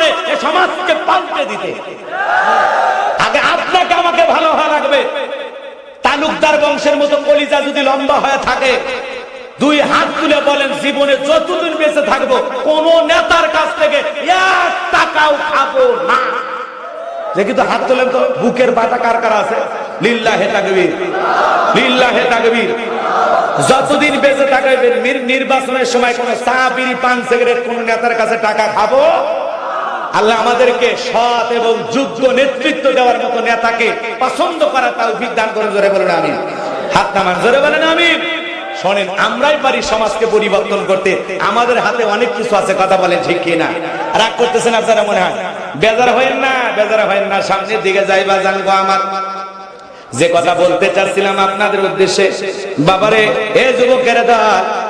পারে এ সমাজকে পাল্টে দিতে। আগে আপনাকে আমাকে ভালো হওয়া লাগবে তালুকদার বংশের মতো কলিজা যদি লম্বা হয়ে থাকে, দুই হাত তুলে বলেন, জীবনে যতদিন বেঁচে থাকব, কোন নেতার কাছ থেকে এক টাকাও খাব না। যে কিন্তু হাত তোলেন তো, বুকের বাটা কার কার আছে? লিল্লা হে তাকবীর লিল্লা হে তাকবীর। যতদিন বেঁচে থাকবেন নির্বাচনের সময় কোন বিড়ি পান সিগারেট কোন নেতার কাছে টাকা খাব আল্লাহ আমাদেরকে সৎ এবং যোগ্য নেতৃত্ব দেওয়ার মতো নেতাকে পছন্দ করা তাও বিদ্যান করে জোরে বলেন আমি হাত নামান, জোরে বলেন আমি শোনেন, আমরাই পারি সমাজকে পরিবর্তন করতে। আমাদের হাতে অনেক কিছু আছে, কথা বলেন ঠিক কিনা? রাগ করতেছেন আপনারা মনে হয়? বেজার হয়েন না, বেজার হয়েন না, সামনের দিকে যাইবা জানব আমার। যে কথা বলতে চাচ্ছিলাম আপনাদের উদ্দেশ্যে, বাবারে, এ যুবকেরা দা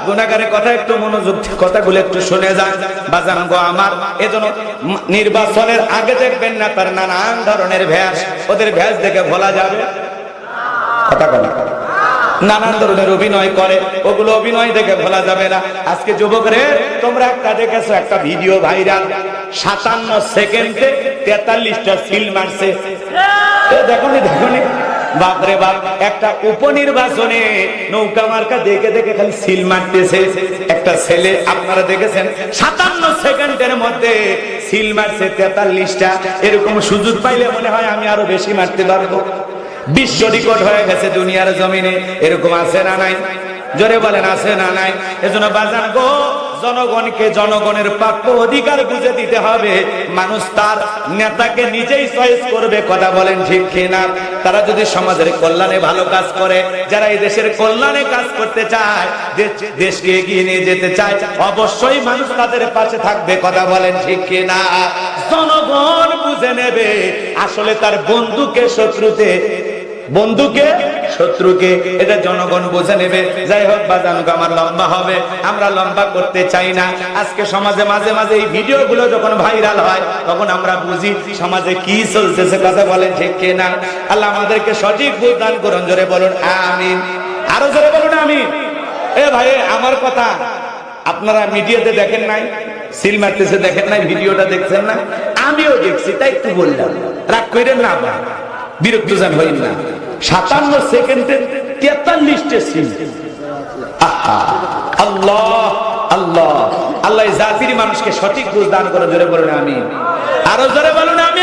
গুণাগারের কথা একটু মনোযোগ কথাগুলো একটু শুনে যান। বাজান গো আমার এজন্য নির্বাচনের আগে দেখবেন না, তার নানান ধরনের ভ্যাস, ওদের ভ্যাস দেখে ভোলা যাবে। কথা বলা নানান ধরনের অভিনয় করে, ওগুলো অভিনয় দেখে ভোলা যাবে না। আজকে যুবকরে, তোমরা একটা দেখেছ, একটা ভিডিও ভাইরাল। সাতান্ন সেকেন্ডে তেতাল্লিশটা সিল মারছে। এ দেখনি দেখনি? বাপরে বাপ, একটা উপনির্বাচনে নৌকা মার্কা দেখে দেখে খালি সিল মারতেছে। একটা ছেলে, আপনারা দেখেছেন, সাতান্ন সেকেন্ডের মধ্যে সিল মারছে তেতাল্লিশটা। এরকম সুযোগ পাইলে মনে হয় আমি আরও বেশি মারতে পারব। বিশ্ব রেকর্ড হয়ে গেছে দুনিয়ার জমিনে। এরকম আছে না নাই? জোরে বলেন, আছে না নাই? এজন্য বাজান গো জনগণকে জনগণের প্রাপ্য অধিকার বুঝে দিতে হবে। মানুষ তার নেতাকে নিজেই চয়েস করবে, কথা বলেন ঠিক কিনা? তারা যদি সমাজের কল্যাণে ভালো কাজ করে, যারা এই দেশের কল্যাণে কাজ করতে চায় দেশকে এগিয়ে নিয়ে যেতে চায়, অবশ্যই মানুষ তাদের পাশে থাকবে, কথা বলেন ঠিক কিনা? জনগণ বুঝে নেবে, আসলে তার বন্ধুকে শত্রুতে, বন্ধুকে শত্রুকে, এটা জনগণ বুঝে নেবে। যাই হোক বাজানুক আমার লম্বা হবে। আমরা লম্বা করতে চাই না। আজকে সমাজে মাঝে মাঝে এই ভিডিও গুলো যখন ভাইরাল হয়, তখন আমরা বুঝি সমাজে কি চলতেছে কথা বলেন ঠিক কিনা। আল্লাহ আমাদেরকে সঠিক বুঝদান করুন, জোরে বলুন, আমিন। আরও জোরে বলুন, আমিন। এ ভাই আমার কথা। আপনারা মিডিয়াতে দেখেন নাই, সিল মারতেছে, দেখেন নাই, ভিডিওটা দেখছেন না? আমিও দেখছি, তাই একটু বললাম। রাগ করেন না বিরক্ত যান হইন না। সাতান্ন সেকেন্ডে তেতাল্লিশটা টেস্ট আল্লাহ আল্লাহ। আল্লাহ জাতির মানুষকে সঠিক বুঝ দান করে, জোরে বলুন আমি আরও জোরে বলুন আমি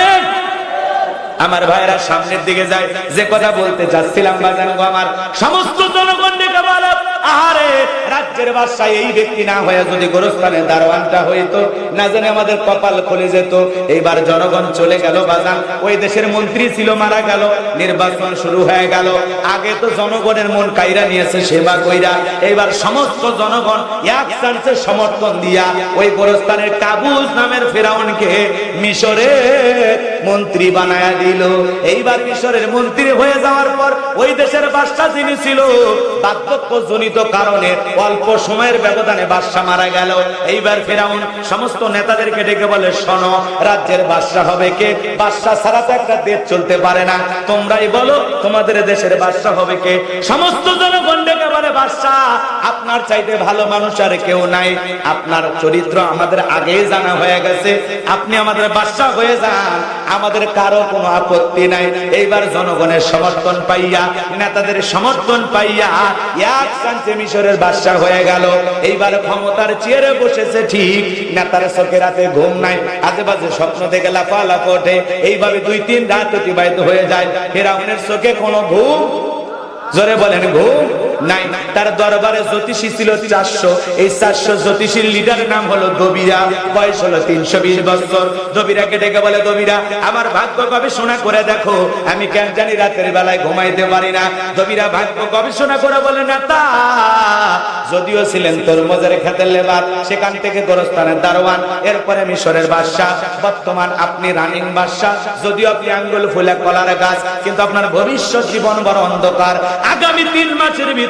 আমার ভাইরা সামনের দিকে যায়, যে কথা বলতে চাচ্ছিলাম, বাজান আমার সমস্ত জনগণ বলো। আহারে, রাজ্যের বাদশাহ এই ব্যক্তি না হয়ে যদি দারোয়ানটা হইতো, না জানে আমাদের কপাল খুলে যেত। এইবার জনগণ চলে গেল বাজান ওই দেশের মন্ত্রী ছিল, মারা গেল, নির্বাচন শুরু হয়ে গেল। আগে তো জনগণের মন কাইরা নিয়েছে, সেবা কইরা। এইবার সমস্ত জনগণ এক চান্সে সমর্থন দিয়া ওই গোরস্থানের কাবুজ নামের ফেরাউনকে মিশরে মন্ত্রী বানায়া দিল। এইবার মিশরের মন্ত্রী হয়ে যাওয়ার পর ওই দেশের বাদশা যিনি ছিল জনিত কারণে অল্প সময়ের ব্যবধানে বাদশা মারা গেল। এইবার ফেরাউন সমস্ত নেতাদেরকে ডেকে বলে রাজ্যের বাদশা হবে কে? বাদশা ছাড়া তো একটা দেশ চলতে পারে না। তোমরাই বলো, তোমাদের দেশের বাদশা হবে কে? সমস্ত জনগণ ডেকে বলে বাদশা আপনার চাইতে ভালো মানুষ আর কেউ নাই। আপনার চরিত্র আমাদের আগেই জানা হয়ে গেছে। আপনি আমাদের বাদশা হয়ে যান। আমাদের কারও কোনো আপত্তি নাই। এইবার জনগণের সমর্থন পাইয়া, নেতাদের সমর্থন পাইয়া, এক চান্সে মিশরের বাদশাহ হয়ে গেল, এইবার ক্ষমতার চেয়ারে বসেছে ঠিক। নেতার চোখে রাতে ঘুম নাই বাজে স্বপ্ন দেখে লাফালাফ ওঠে। এইভাবে দুই তিন রাত অতিবাহিত হয়ে যায়। ফেরাউনের চোখে কোনো ঘুম? জোরে বলেন, ঘুম? নাই, তার দরবারে জ্যোতিষী ছিল চারশো। এই চারশো জ্যোতিষীর লিডার নাম হলো দবিরা বয়স হলো তিনশো বিশ বছর। দবিরাকে ডেকে বলে দবিরা আমার ভাগ্য গবেষণা করে দেখো। আমি কেন জানি রাতের বেলায় ঘুমাইতে পারি না। দবিরা ভাগ্য গবেষণা করে বলে, না তা, যদিও ছিলেন তোর মজারে খেতের লেবার, সেখান থেকে গোরস্থানের দারোয়ান, এরপরে মিশরের বাদশাহ। বর্তমান আপনি রানিং বাদশাহ। যদিও আপনি আঙ্গুল ফুলে কলার গাছ, কিন্তু আপনার ভবিষ্যৎ জীবন বড় অন্ধকার। আগামী তিন মাসের ভিতরে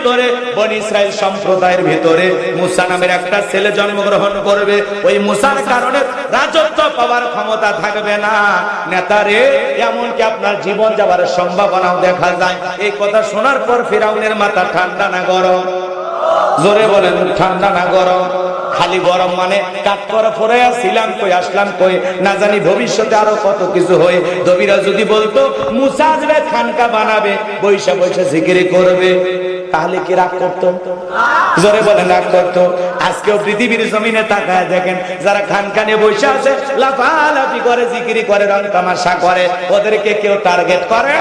বন ইসরায়েল সম্প্রদায়ের ভিতরে মুসা নামের একটা ছেলে জন্মগ্রহণ করবে। ওই মুসার কারণে রাজত্ব পাওয়ার ক্ষমতা থাকবে না। নেতারে, এমনকি আপনার জীবন যাওয়ার সম্ভাবনাও দেখা যায়। এই কথা শোনার পর ফিরাউনের মাথা ঠান্ডা না গরম। জোরে বলেন, ঠান্ডা না গরম। খালি গরম মানে কাট করে পরে ছিলাম কই, আসলাম কই, না জানি ভবিষ্যতে আরও কত কিছু হয়ে। দবিরা যদি বলতো, মুসা আসবে, খানকা বানাবে, বৈশা বৈশা জিকিরি করবে। তাহলে কি রাগ করতো? জোরে বলে রাগ করতো। আজকেও পৃথিবীর জমিনে তাকায় দেখেন, যারা খানকানে বসে আছে, লাফালাফি করে, জিকিরি করে, রং তামাশা করে, ওদেরকে কেউ টার্গেট করে?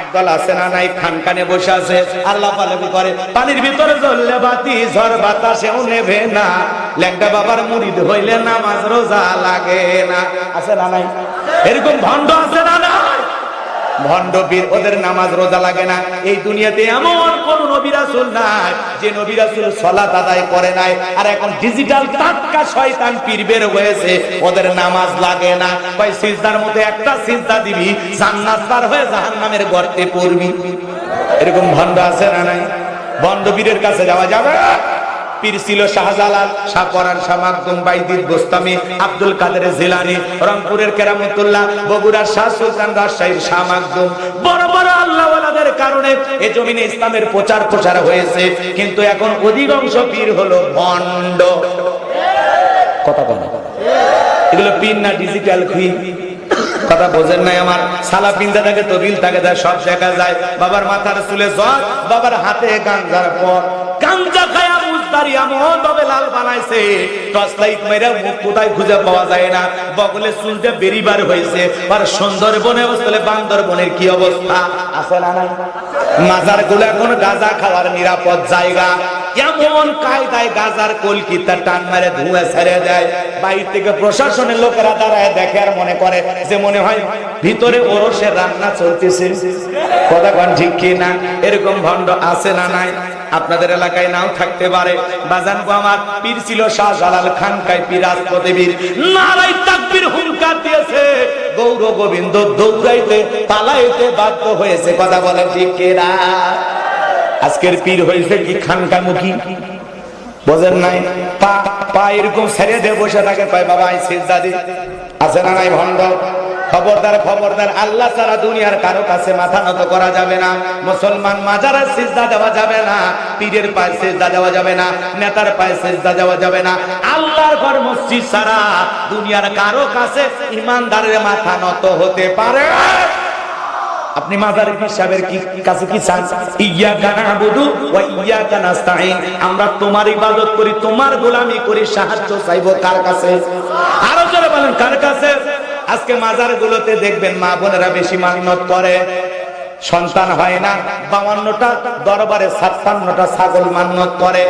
একদল আছে না নাই খানকানে বসে আছে আল্লাহ পালাবি করে। পানির ভিতরে জ্বললে বাতি, ঝড় বাতাসেও নেবে না। ল্যাংটা বাবার মুড়িদ হইলে নামাজ রোজা লাগে না। আছে না নাই? এরকম ভণ্ড আছে না নাই ভণ্ড বীর ওদের নামাজ রোজা লাগে না। এই দুনিয়াতে এমন কোন নবী রাসূল নাই যে নবী রাসূল সালাত আদায় করে নাই। আর এখন ডিজিটাল টাটকা শয়তান পীর বের হয়েছে। ওদের নামাজ লাগে না। কই সিজদার মধ্যে একটা সিজদা দিবি, জান্নাত পার হয়ে জাহান্নামের গর্তে পড়বি। এরকম ভণ্ড আছে না নাই? ভণ্ড বীরের কাছে যাওয়া যাবে? পীর ছিল শাহজালাল গোস্তামি, আব্দুল কাদের রংপুরের কেরামতুল্লাহ, বগুড়ার শাহ সুলতান রাজশাহীর বড় বড় কারণে এই জমিনে ইসলামের প্রচার প্রসার হয়েছে, কিন্তু এখন অধিকাংশ পীর হলো ভণ্ড। কথা এগুলো পিন না ডিজিটাল কথা বোঝেন নাই আমার? সালা থাকে তবিল থাকে তার সব দেখা যায়। বাবার মাথার চুলে জ্বর বাবার হাতে গাঞ্জার পর। গাঞ্জা খায়া মুস্তারি এমন ভাবে মাজারগুলো এখন খাওয়ার নিরাপদ জায়গা। এমন কায়দায় গাজার টান মারে ধুয়ে ছেড়ে দেয়। থেকে প্রশাসনের লোকেরা দাঁড়ায় দেখে আর মনে করে যে মনে হয় ভিতরে রান্না চলতেছে। কথা ঠিক না এরকম ভণ্ড আছে না নাই? আপনাদের এলাকায় নাও থাকতে পারে। বাজান গো আমার, পীর ছিল শাহ জালাল খান কাই পিরাজ প্রদেবীর নারাই তাকবীর হুঙ্কার দিয়েছে। গৌর গোবিন্দ দৌড়াইতে, পালাইতে বাধ্য হয়েছে। কথা বলে ঠিক কিনা আজকের পীর হয়েছে কি খানকামুখী? বোঝেন নাই? পা পা এরকম ছেড়ে দিয়ে বসে থাকে। পায় বাবা আই সিজদা দি। আছে না নাই ভণ্ড খবরদার খবরদার, আল্লাহ ছাড়া দুনিয়ার কারও কাছে মাথা নত করা যাবে না। মুসলমান মাজারে সিজদা দেওয়া যাবে না, পীরের পায়ে সিজদা দেওয়া যাবে না, নেতার পায়ে সিজদা দেওয়া যাবে না। আল্লাহর ঘর মসজিদ ছাড়া দুনিয়ার কারও কাছে ইমানদারের মাথা নত হতে পারে আপনি মাজার হিসাবের কি কাছে কি চান? ইয়াকা নাবুদু ওয়া ইয়াকা নাস্তাইন আমরা তোমার ইবাদত করি, তোমার গোলামি করি, সাহায্য চাইব কার কাছে? আরও জোরে বলেন, কার কাছে? আজকে মাজার গুলোতে দেখবেন মা বোনেরা বেশি মান্নত করে। সন্তান হয় না, বাউান্নটা দরবারে ছাপ্পান্নটা ছাগল মান্নত করে।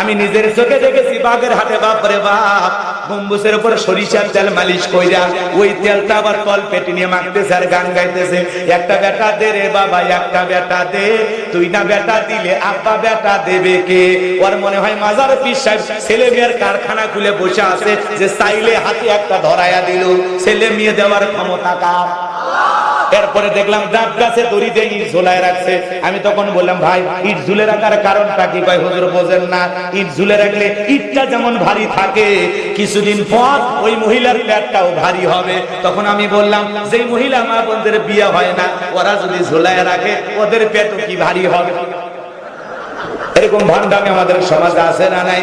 আমি নিজের চোখে দেখেছি বাগের হাটে বাপরে বাপ। গম্বুজের উপর সরিষার তেল মালিশ কইরা ওই তেলটা আবার তল পেটি নিয়ে মাখতেছে আর গান গাইতেছে। একটা বেটা দে রে বাবা, একটা বেটা দে। তুই না বেটা দিলে আব্বা বেটা দেবে কে? ওর মনে হয় মাজার পীর সাহেব ছেলে মেয়ের কারখানা খুলে বসে আছে যে চাইলে হাতে একটা ধরায়া দিল। ছেলে মেয়ে দেওয়ার ক্ষমতা কার? এরপরে দেখলাম ডাব গাছে দড়ি দিয়ে ইট ঝুলায় রাখছে। আমি তখন বললাম, ভাই, ইট ঝুলে রাখার কারণটা কি? ভাই হুজুর, বোঝেন না। ইট ঝুলে রাখলে ইটটা যেমন ভারী থাকে, কিছুদিন পর ওই মহিলার পেটটাও ভারী হবে। তখন আমি বললাম যে মহিলা মা বোনদের বিয়ে হয় না, ওরা যদি ঝুলায় রাখে, ওদের পেটও কি ভারী হবে? এরকম ভান্ডামি আমাদের সমাজে আছে না নাই?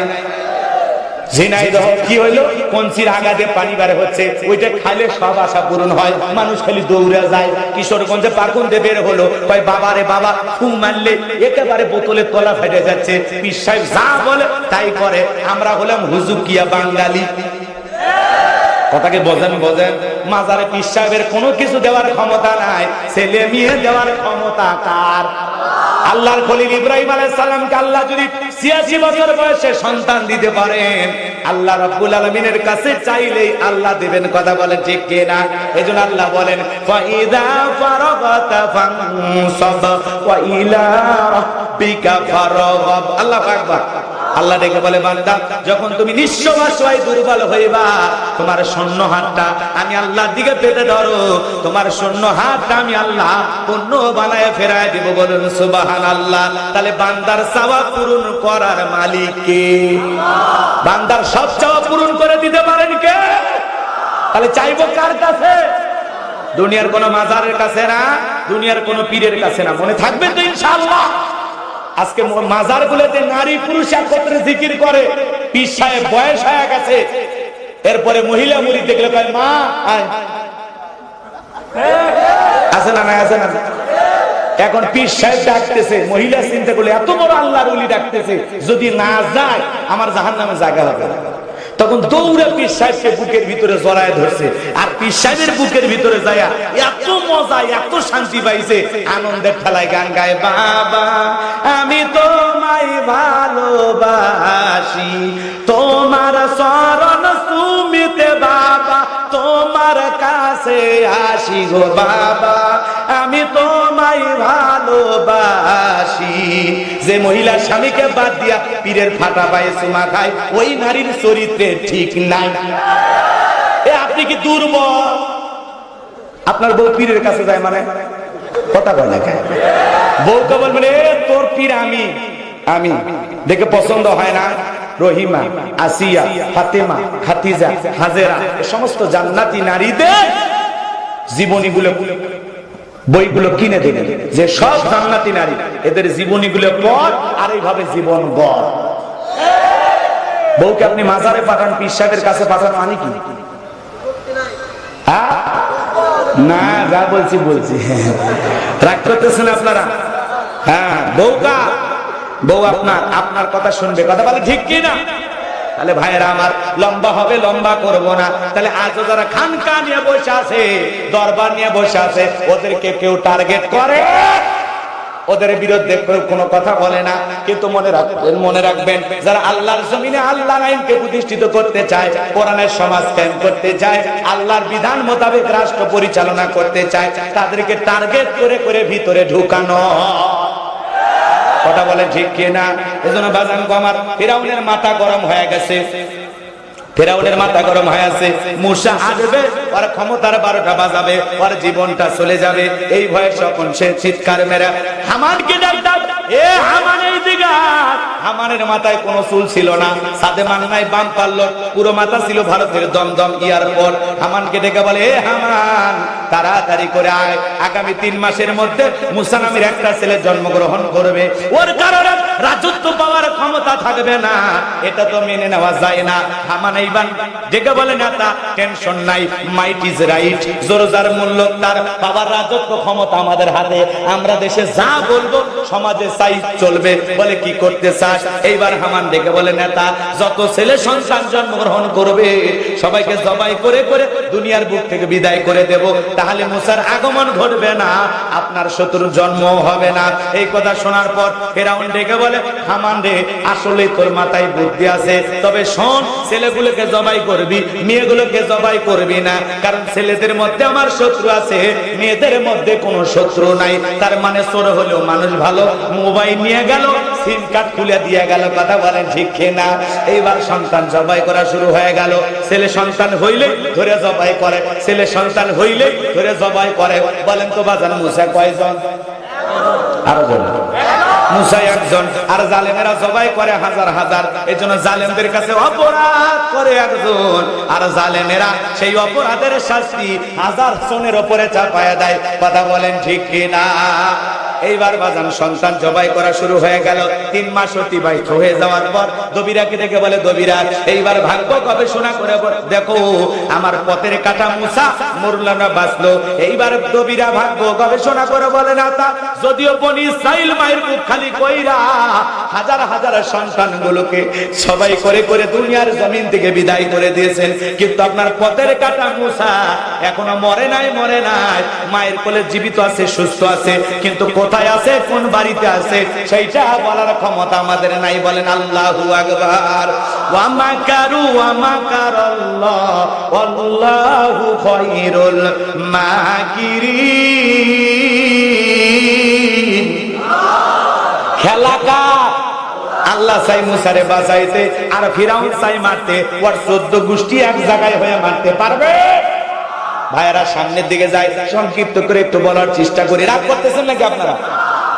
ঝিনাইদহ কি হইল? কঞ্চির আগাতে পানি বারে হচ্ছে। ওইটা খাইলে সব আশা পূরণ হয়। মানুষ খালি দৌড়ে যায়। কিশোরগঞ্জে বের হলো। কয়, বাবা ফু মারলে একেবারে বোতলের তলা ফেটে যাচ্ছে। পীর সাহেব যা বলে তাই করে। আমরা হলাম হুজুকিয়া বাঙালি। কথাকে বোঝেন বোঝেন। মাজারে পীর সাহেবের কোনো কিছু দেওয়ার ক্ষমতা নাই। ছেলে মেয়ে দেওয়ার ক্ষমতা কার? আল্লাহর খলিল ইব্রাহিম আলাইহিস সালামকে আল্লাহ যদি 86 বছর বয়সে সন্তান দিতে পারেন, আল্লাহ রাব্বুল আলামিনের কাছে চাইলেই আল্লাহ দিবেন। কথা বলেন ঠিক কি না এজন্য আল্লাহ বলেন, ফাইদা ফারাগাতা ফানসাব ওয়া ইলা রাব্বিকা ফারাগাব। আল্লাহ আকবার আল্লাহ ডেকে বলে, বান্দা, যখন তুমি নিঃস্ব অসহায় দুর্বল হইবা, তোমার শূন্য হাতটা আমি আল্লাহর দিকে পেতে ধরো। তোমার শূন্য হাতটা আমি আল্লাহ পূর্ণ বানায় ফেরায় দিব বলুন সুবাহান আল্লাহ তাহলে বান্দার চাওয়া পূরণ করার মালিক কে? বান্দার সব চাওয়া পূরণ করে দিতে পারেন কে? তাহলে চাইব কার কাছে? দুনিয়ার কোন মাজারের কাছে না, দুনিয়ার কোন পীরের কাছে না। মনে থাকবে তো ইনশাআল্লাহ। আজকে মাজার গুলোতে নারী পুরুষ একত্রে জিকির করে। পীর সাহেব বয়স হয়ে গেছে। এরপরে মহিলা মুড়ি দেখলে কয়, মা আছে না না আছে না এখন পীর সাহেব ডাকতেছে, মহিলা চিন্তা করলে, এত বড় আল্লাহর উলি ডাকতেছে। যদি না যায়, আমার জাহান নামে জায়গা হবে না। তখন দৌড়ে পীর সাহেবকে বুকের ভিতরে জড়ায় ধরছে। আর পীর সাহেবের বুকের ভিতরে যায় এত মজা, এত শান্তি পাইছে, আনন্দে ঠেলায় গান গায়, বাবা, আমি তোমায় ভালোবাসি। তোমার শরণ সুমিতে বাবা, তোমার কাছে আসি গো বাবা আমি তোমায় ভালোবাসি। যে মহিলা স্বামীকে বাদ দিয়া পীরের ফাটা পায়ে চুমা খায় ওই নারীর চরিত্রে ঠিক নাই। এ আপনি কি দুর্বল? আপনার বউ পীরের কাছে যায় মানে? কথা কয় না কেন? বউ কেবল মানে "এ, তোর পীর আমি। আমি। দেখে পছন্দ হয় না। রহিমা আসিয়া ফাতেমা খাতিজা হাজেরা সমস্ত জান্নাতি নারীদের জীবনীগুলো বইগুলো কিনে দিলেন। যে সব জান্নাতি নারী, এদের জীবনীগুলো পড় আর এইভাবে জীবন গড়। বউকে আপনি মাজারে পাঠান, পীর সাহেবের কাছে পাঠান মানে কি? হ্যাঁ? না, যা বলছি বলছি। রাগ করতেছেন আপনারা? হ্যাঁ বউকা বউ আপনার আপনার কথা শুনবে। কথা বলে ঠিক কি না তাহলে ভাইরা আমার, লম্বা হবে, লম্বা করব না। তাহলে আজও যারা খানকা নিয়ে বসে আছে, দরবার নিয়ে বসে আছে, ওদেরকে কেউ টার্গেট করে? ওদের বিরুদ্ধে কোনো কথা বলে না। কিন্তু মনে রাখবেন মনে রাখবেন, যারা আল্লাহর জমিনে আল্লাহর আইনকে প্রতিষ্ঠিত করতে চায়, কোরআনের সমাজ কায়েম করতে চায়, আল্লাহর বিধান মোতাবেক রাষ্ট্র পরিচালনা করতে চায়, তাদেরকে টার্গেট করে করে ভিতরে ঢুকানো। কথা বলে ঠিক কিনা? এজন্য বাজান গো আমার ফেরাউনের মাথা গরম হয়ে গেছে। ফেরাউনের মাথা গরম হয়ে আছে, মুসা আসবে, ওর ক্ষমতার বারোটা বাজাবে, ওর জীবনটা চলে যাবে। এই ভয়ে সকল সে চিৎকার মেরা, হামানকে ডাকতাম এ হামান এই হামানের মাথায় কোনো চুল ছিল না সাদে বাম পুরো মাথা ছিল ভারতের দমদম হামানকে ডেকে বলে, এ হামান, তাড়াতাড়ি করে আয়, আগামী তিন মাসের মধ্যে মুসা একটা ছেলে জন্মগ্রহণ করবে। ওর কারণে রাজত্ব পাওয়ার ক্ষমতা থাকবে না, এটা তো মেনে নেওয়া যায় না। হামান এইবার দেখে বলে, নেতা টেনশন নাই মাইট ইজ রাইট মূল্য তার বাবার রাজত্ব ক্ষমতা আমাদের হাতে, আমরা দেশে যা বলব সমাজে চলবে। বলে, কি করতে চাস? এইবার হামান ডেকে বলে, নেতা, যত ছেলে সন্তান জন্মগ্রহণ করবে সবাইকে জবাই করে করে দুনিয়ার বুক থেকে বিদায় করে দেব। তাহলে মুসার আগমন ঘটবে না আপনার শত্রুর জন্ম হবে না। এই কথা শোনার পর ফেরাউন ডেকে বলে হামান রে আসলে তোর মাথায় বুদ্ধি আছে। তবে শোন ছেলেগুলোকে জবাই করবি মেয়েগুলোকে জবাই করবি না। কারণ ছেলেদের মধ্যে আমার শত্রু আছে মেয়েদের মধ্যে কোনো শত্রু নাই। তার মানে চোর হলেও মানুষ ভালো। মোবাইল নিয়ে গেল সিম কার্ড খুলে দিয়ে গেল, কথা বলেন ঠিক না এইবার সন্তান জবাই করা শুরু হয়ে গেল। ছেলে সন্তান হইলে ধরে জবাই করে, ছেলে সন্তান হইলে ধরে জবাই করে। বলেন তো বাজান মুসা কয়জন? আরও জন একজন। আর জালেমেরা জবাই করে হাজার হাজার। এই জন্য জালেমদের কাছে অপরাধ করে একজন। আর জালেমেরা সেই অপরাধের শাস্তি হাজার জনের ওপরে চাপায়া দেয়। কথা বলেন ঠিক কিনা? এইবার বাজান সন্তান জবাই করা শুরু হয়ে গেল। তিন মাস অতিবাহিত হয়ে যাওয়ার পর দবিরাকে দেখে বলে দবিরা এইবার ভাগ্য গবেষণা করে দেখো, আমার পথের কাটা মুসা মরল না বাঁচলো। এইবার দবিরা ভাগ্য গবেষণা করে বলে না তা যদিও বনি সাইল মায়ের মুখ খালি কইরা হাজার হাজার সন্তানগুলোকে সবাই করে করে দুনিয়ার জমিন থেকে বিদায় করে দিয়েছেন, কিন্তু আপনার পথের কাটা মুসা এখনও মরে নাই মরে নাই। মায়ের কোলে জীবিত আছে, সুস্থ আছে, কিন্তু কোথায় আছে, কোন বাড়িতে আছে, সেইটা বলার ক্ষমতা আমাদের নাই বলেন আল্লাহু আকবার। ওয়া মাকারু ওয়া মাকারাল্লাহ আল্লাহু খায়রুল মাকিরিন। খেলা কার? আল্লাহ চাই মুসারে বাঁচাইতে আর ফিরাউন চাই মারতে, ওর চোদ্দ গোষ্ঠী এক জায়গায় হয়ে মারতে পারবে? ভাইয়েরা সামনের দিকে যায় সংক্ষিপ্ত করে একটু বলার চেষ্টা করি। রাগ করতেছেন নাকি আপনারা?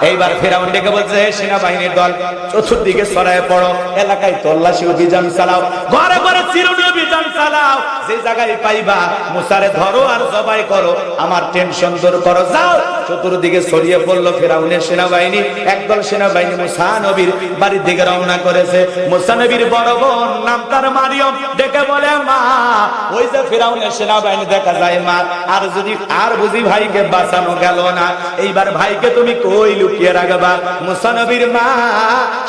এইবার ফেরাউন ডেকে বলছে, "হে সেনাবাহিনীর দল, চতুর্দিকে সরায় পড়ো, এলাকায় তল্লাশি অভিযান চালাও, ঘরে ঘরে চিরুনি অভিযান চালাও, যে জায়গায় পাইবা, মুসারে ধরো আর জবাই করো, আমার টেনশন দূর করো, যাও। চতুর্দিকে ছড়িয়ে পড়ল ফেরাউনের সেনাবাহিনী, একদল সেনাবাহিনী মুসা নবীর বাড়ির দিকে রওনা করেছে। মুসা নবীর বড় বোন, নাম তার মারিয়ম, ডেকে বলে, মা, ওই যে ফেরাউনের সেনাবাহিনী দেখা যায়, মা, আর যদি, আর বুঝি ভাইকে বাঁচানো গেল না, এইবার ভাইকে তুমি কই লুকিয়ে রাখবা। মুসা নবীর মা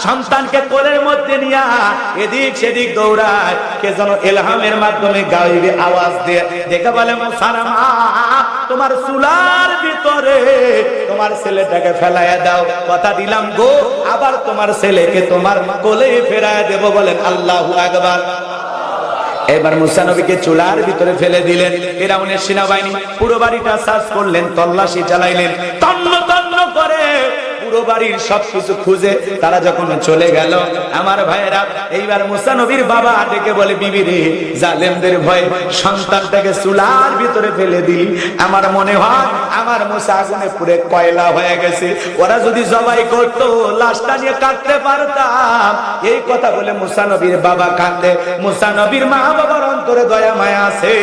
সন্তানকে কোলের মধ্যে নিয়া এদিক সেদিক দৌড়ায়। কে যেন এলহামের মাধ্যমে গাইবে আওয়াজ দিয়ে। দেখে বলে মুসারা তোমার চুলার ভিতরে তোমার ছেলেটাকে ফেলাইয়া দাও। কথা দিলাম গো, আবার তোমার ছেলেকে তোমার কোলে ফেরায় দেব বলেন আল্লাহু আকবার। এবার মুসা নবীকে চুলার ভিতরে ফেলে দিলেন। ফেরাউনের সেনাবাহিনী পুরো বাড়িটা সার্চ করলেন, তল্লাশি চালাইলেন। তন্ন তন্ন করে পুরো বাড়ির সবকিছু খুঁজে তারা যখন চলে গেল, আমার ভাইয়েরা, এইবার মুসা নবীর বাবা ডেকে বলে, বিবি জালেমদের ভয়ে সন্তানটাকে চুলার ভিতরে ফেলে দিলি। আমার মনে হয় আমার মুসা আগুনে পুরে কয়লা হয়ে গেছে। ওরা যদি জবাই করতো, লাশটা নিয়ে কাটতে পারতাম। এই কথা বলে মুসা নবীর বাবা কান্দে মুসা নবীর মা বাবার অন্তরে দয়া, মায়া আছে।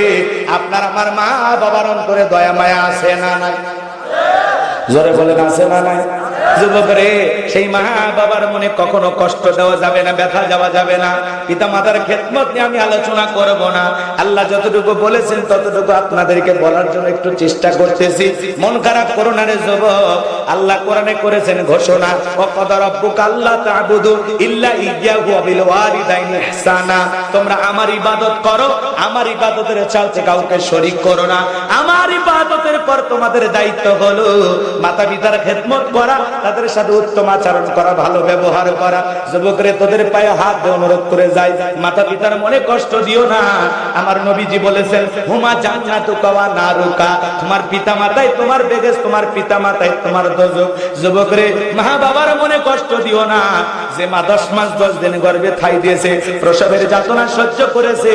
আপনার আমার মা বাবার অন্তরে দয়া, মায়া আছে না নাই? জোরে বলেন, আছে না নাই? যুবক সেই মা বাবার মনে কখনো কষ্ট দেওয়া যাবে না, ব্যথা যাওয়া যাবে না। পিতা মাতার খেদমত নিয়ে আমি আলোচনা করব না। আল্লাহ যতটুকু বলেছেন ততটুকু আপনাদেরকে বলার জন্য একটু চেষ্টা করতেছি। মন খারাপ করো না রে আল্লাহ কোরআনে করেছেন ঘোষণা ও কদর রব্বুক আল্লাহ তা'বুদু ইল্লা ইয়্যাহু ওয়া বিল ওয়ালিদাইনি ইহসানা। তোমরা আমার ইবাদত করো, আমার ইবাদতের চালতে কাউকে শরীক করো না। আমার ইবাদতের পর তোমাদের দায়িত্ব হলো মাতা পিতার খেদমত করা তাদের সাথে উত্তম আচরণ করা, ভালো ব্যবহার করা। যুবকরে তোদের পায়ে হাত দিয়ে অনুরোধ করে যায় মাতা পিতার মনে কষ্ট দিও না। আমার নবীজি বলেছেন, হুমা জান্নাতু কাওয়া নারুকা তোমার পিতা মাতাই তোমার বেগেস তোমার পিতা মাতাই তোমার দোজক। যুবকরে, মা বাবার মনে কষ্ট দিও না। যে মা দশ মাস, দশ দিন গর্ভে ঠাই দিয়েছে, প্রসবের যাতনা সহ্য করেছে,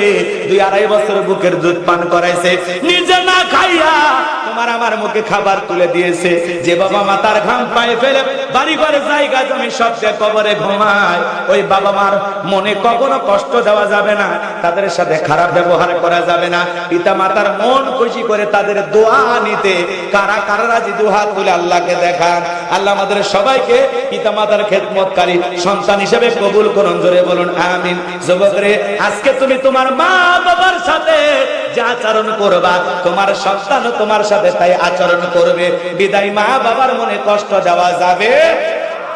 দুই আড়াই বছর বুকের দুধ পান করাইছে, নিজে না খাইয়া তোমার আমার মুখে খাবার তুলে দিয়েছে। যে বাবা মাতার ঘাম পায়ে ফেলে বাড়ি ঘরে জায়গা জমি সব দিয়ে কবরে ঘুমায়। ওই বাবা মার মনে কখনো কষ্ট দেওয়া যাবে না, তাদের সাথে খারাপ ব্যবহার করা যাবে না। পিতা মাতার মন খুশি করে তাদের দোয়া নিতে কারা কারা রাজি দুহাত তুলে আল্লাহকে দেখান। আল্লাহ আমাদের সবাইকে পিতা মাতার খেদমতকারী সন্তান হিসেবে কবুল করুন, জোরে বলুন, আমিন। যুবক রে আজকে তুমি তোমার মা বাবার সাথে যে আচরণ করবা, তোমার সন্তান তোমার সাথে তাই আচরণ করবে। বিদায় মা বাবার মনে কষ্ট দেওয়া যাবে।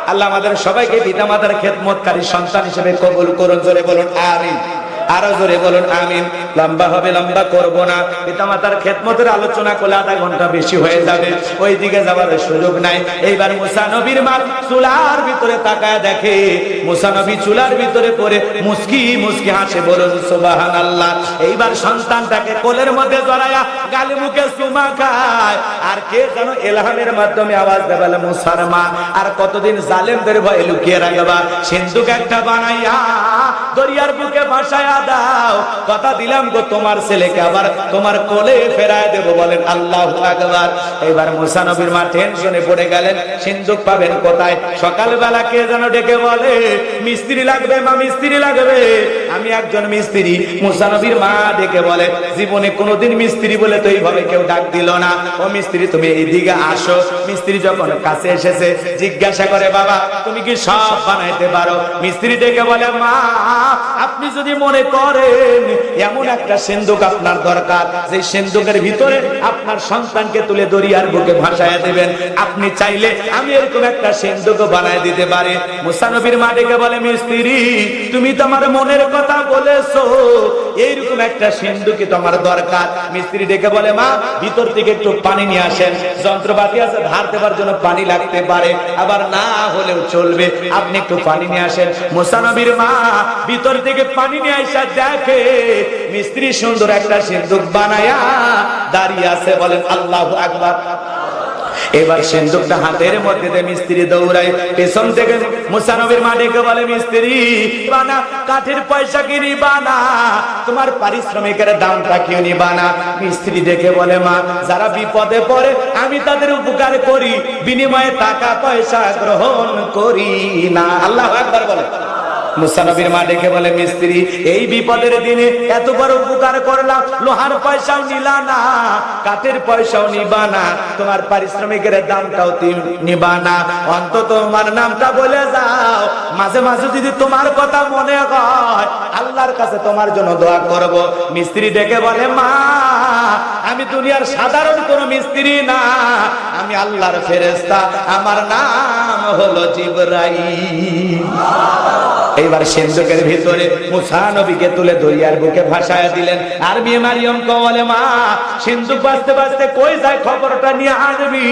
আল্লাহ আমাদের সবাইকে পিতা মাতার খেদমতকারী সন্তান হিসেবে কবুল করুন, জোরে বলুন, আমিন। আরও জোরে বলুন, আমিন। লম্বা হবে, লম্বা করব না। পিতামাতার খেদমতের আলোচনা করলে আধা ঘণ্টা বেশি হয়ে যাবে। ওই দিকে যাবার সুযোগ নাই। এইবার মুসা নবীর মা চুলার ভিতরে তাকায় দেখে। মুসা নবী চুলার ভিতরে পড়ে মুস্কি মুস্কি হাসে বলুন সুবাহান আল্লাহ এইবার সন্তানটাকে কোলের মধ্যে জড়ায়া গালি মুখে সুমা খায়। আর কে যেন এলহামের মাধ্যমে আওয়াজ দেবে মুসার মা। আর কতদিন জালেমদের ভয়ে লুকিয়ে রাখবা সিন্ধুক একটা বানাইয়া দরিয়ার বুকে ভাসায়া দাও। কথা দিলাম গো তোমার ছেলেকে, আবার তোমার কোলে ফেরায় দেব বলেন, আল্লাহ আকবার। এবার মুসা নবীর মা টেনশনে পড়ে গেলেন, সিন্ধুক পাবেন কোথায়? সকালবেলা কে যেন ডেকে বলে, মিস্ত্রি লাগবে মা, মিস্ত্রি লাগবে। আমি একজন মিস্ত্রি, মুসা নবীর মা ডেকে বলে, জীবনে কোনোদিন মিস্ত্রি বলে তো এইভাবে কেউ ডাক দিল না। ও মিস্ত্রি, তুমি এইদিকে আসো। মিস্ত্রি যখন কাছে এসেছে, জিজ্ঞাসা করে, বাবা, তুমি কি সব বানাইতে পারো? মিস্ত্রি ডেকে বলে, মা, আপনি যদি মনে করেন। এমন একটা সিন্ধুক আপনার দরকার। যে সিন্ধুকের ভিতরে আপনার সন্তানকে তুলে দরিয়ার বুকে ভাসায় দেবেন। আপনি চাইলে আমি এরকম একটা সিন্ধুক বানায় দিতে পারি। মুসানবীর মা ডেকে বলে, মিস্ত্রি, তুমি তো আমার মনের কথা বলেছ। এইরকম একটা সিন্ধুকি তোমার দরকার? মিস্ত্রি ডেকে বলে, মা, ভিতর থেকে একটু পানি নিয়ে আসেন। যন্ত্রপাতি আছে, ধার দেবার জন্য পানি লাগতে পারে। আবার না হলেও চলবে। আপনি একটু পানি নিয়ে আসেন। মুসানবীর মা ভিতর থেকে পানি নিয়ে আসা দেখে মিস্ত্রি সুন্দর একটা সিন্ধুক বানায়া দাঁড়িয়ে আছে, বলেন, আল্লাহ আকবার। এবার সিন্ধুকটা হাতের মধ্যে দিয়ে মিস্ত্রি দৌড়ায়, পেছন থেকে মুসানবীর মা ডেকে বলে, মিস্ত্রি, বানা, কাঠের পয়সা কি নিবা না তোমার পারিশ্রমিকের দামটা কেউ নিবা না মিস্ত্রি দেখে বলে, মা, যারা বিপদে পড়ে, আমি তাদের উপকার করি, বিনিময়ে টাকা পয়সা গ্রহণ করি না। আল্লাহ একবার বলে। মুসানবীর মা ডেকে বলে, মিস্ত্রি, এই বিপদের দিনে এত বড় উপকার করলাম, লোহার পয়সাও নিলা না, কাঠের পয়সাও নিবা না, তোমার পারিশ্রমিকের দামটাও নিবা না। অন্তত তোমার নামটা বলে যাও। মাঝে মাঝে যদি তোমার কথা মনে হয়, আল্লাহর কাছে তোমার জন্য দোয়া করব। মিস্ত্রি ডেকে বলে, মা আমি দুনিয়ার সাধারণ কোন মিস্ত্রি না। আমি আল্লাহর ফেরেস্তা আমার নাম হলো জিবরাইল। এইবার সিন্ধুকের ভিতরে মুসা নবীকে তুলে দরিয়ার বুকে ভাসায় দিলেন। আর বিয়ে মারিয়ম কমলে মা, সিন্ধুক বাঁচতে বাঁচতে কই যায় খবরটা নিয়ে আসবি?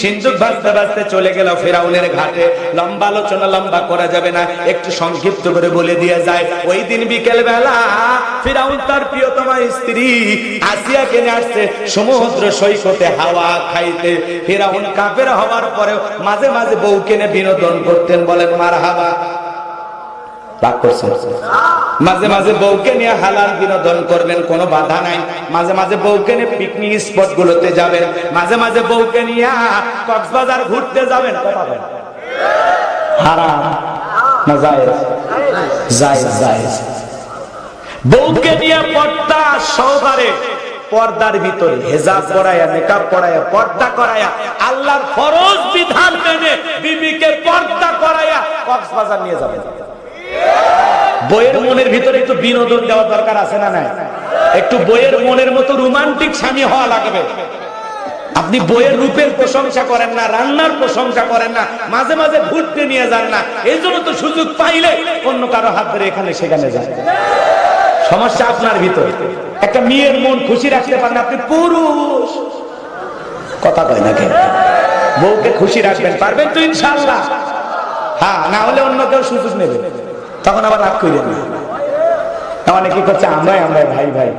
সিন্ধুক বাঁচতে বাঁচতে চলে গেল ফেরাউনের ঘাটে। লম্বা আলোচনা লম্বা করা যাবে না। একটু সংক্ষিপ্ত করে বলে দিয়ে যায়, ওই দিন বিকেল বেলা ফেরাউন তার প্রিয়তমা স্ত্রী আসিয়া কেনে আসছে, সমুদ্র সৈকতে হাওয়া খাইতে। ফেরাউন কাপের হওয়ার পরে মাঝে মাঝে বউ কেনে বিনোদন করতেন, বলেন মার করছেন? মাঝে মাঝে বউকে নিয়ে হালাল বিনোদন করবেন, কোনো বাধা নাই। মাঝে মাঝে বউকে নিয়ে পিকনিক স্পট গুলোতে যাবেন। মাঝে মাঝে বউকে নিয়ে কক্সবাজার ঘুরতে যাবেন হারাম। না, জায়েজ। জায়েজ বউকে নিয়ে পর্দা সহকারে পর্দার ভিতরে হেজাব পড়ায়া মেকআপ পড়ায়া পর্দা করায়া, আল্লাহর ফরজ বিধান মেনে বিবিকে পর্দা করায়া কক্সবাজার নিয়ে যাবেন বইয়ের মনের ভিতরে একটু বিনোদন দেওয়া দরকার আছে না নাই? একটু বইয়ের মনের মতো রোমান্টিক স্বামী হওয়া লাগবে। আপনি বইয়ের রূপের প্রশংসা করেন না, রান্নার প্রশংসা করেন না, মাঝে মাঝে ঘুরতে নিয়ে যান না। এই জন্য তো সুযোগ পাইলে অন্য কারও হাত ধরে এখানে সেখানে যান। সমস্যা আপনার ভিতরে। একটা মেয়ের মন খুশি রাখতে পারেন, আপনি পুরুষ। কথা কয় না বউকে খুশি রাখবেন, পারবেন তো ইনশাল্লাহ হ্যাঁ না হলে অন্য কেউ সুযোগ নেবে। তখন আবার রাগ করিলেন না। অনেকে করছে? আমরাই আমরাই, ভাই ভাই।